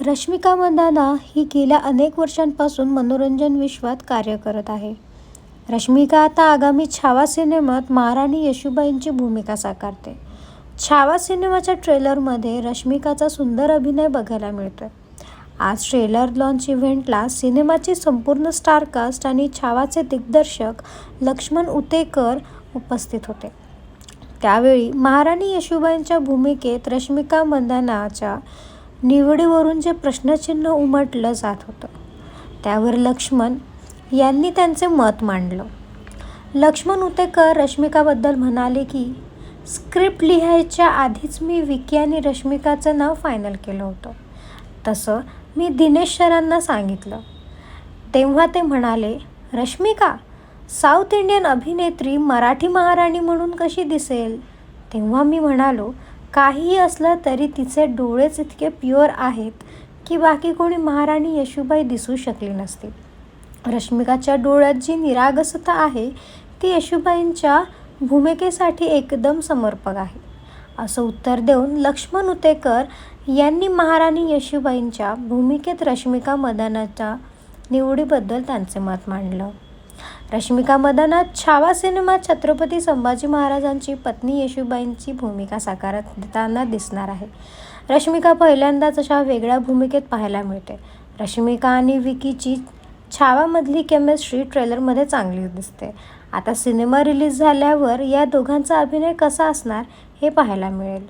रश्मिका मंदाना ही गेल्या अनेक वर्षांपासून मनोरंजन विश्वात कार्य करत आहे. रश्मिका आता आगामी छावा सिनेमात महाराणी यशुबाईंची भूमिका साकारते. छावा सिनेमाच्या ट्रेलरमध्ये रश्मिकाचा सुंदर अभिनय बघायला मिळतोय. आज ट्रेलर लॉन्च इव्हेंटला सिनेमाची संपूर्ण स्टारकास्ट आणि छावाचे दिग्दर्शक लक्ष्मण उतेकर उपस्थित होते. त्यावेळी महाराणी यशुबाईंच्या भूमिकेत रश्मिका मंदानाच्या निवडीवरून जे प्रश्नचिन्ह उमटलं जात होतं त्यावर लक्ष्मण यांनी त्यांचे मत मांडलं. लक्ष्मण उतेकर रश्मिकाबद्दल म्हणाले की स्क्रिप्ट लिहायच्या आधीच मी विकी आणि रश्मिकाचं नाव फायनल केलं होतं. तसं मी दिनेश सरांना सांगितलं. तेव्हा ते म्हणाले रश्मिका साऊथ इंडियन अभिनेत्री मराठी महाराणी म्हणून कशी दिसेल? तेव्हा मी म्हणालो काहीही असलं तरी तिचे डोळेच इतके प्युअर आहेत की बाकी कोणी महाराणी यशूबाई दिसू शकली नसती. रश्मिकाच्या डोळ्यात जी निरागसता आहे ती यशूबाईंच्या भूमिकेसाठी एकदम समर्पक आहे. असं उत्तर देऊन लक्ष्मण उतेकर यांनी महाराणी यशुबाईंच्या भूमिकेत रश्मिका मदानाच्या निवडीबद्दल त्यांचे मत मांडलं. रश्मिका मदाना छावा सिनेमात छत्रपती संभाजी महाराजांची पत्नी येशूबाईंची भूमिका साकारताना दिसणार आहे. रश्मिका पहिल्यांदाच अशा वेगळ्या भूमिकेत पाहायला मिळते. रश्मिका आणि विकीची छावामधली केमिस्ट्री ट्रेलरमध्ये चांगली दिसते. आता सिनेमा रिलीज झाल्यावर या दोघांचा अभिनय कसा असणार हे पाहायला मिळेल.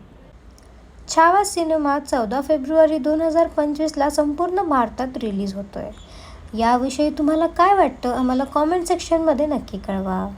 छावा सिनेमा चौदा फेब्रुवारी दोन हजार पंचवीसला संपूर्ण भारतात रिलीज होतो आहे याविषयी तुम्हाला काय वाटतं? आम्हाला कॉमेंट सेक्शनमध्ये नक्की कळवा.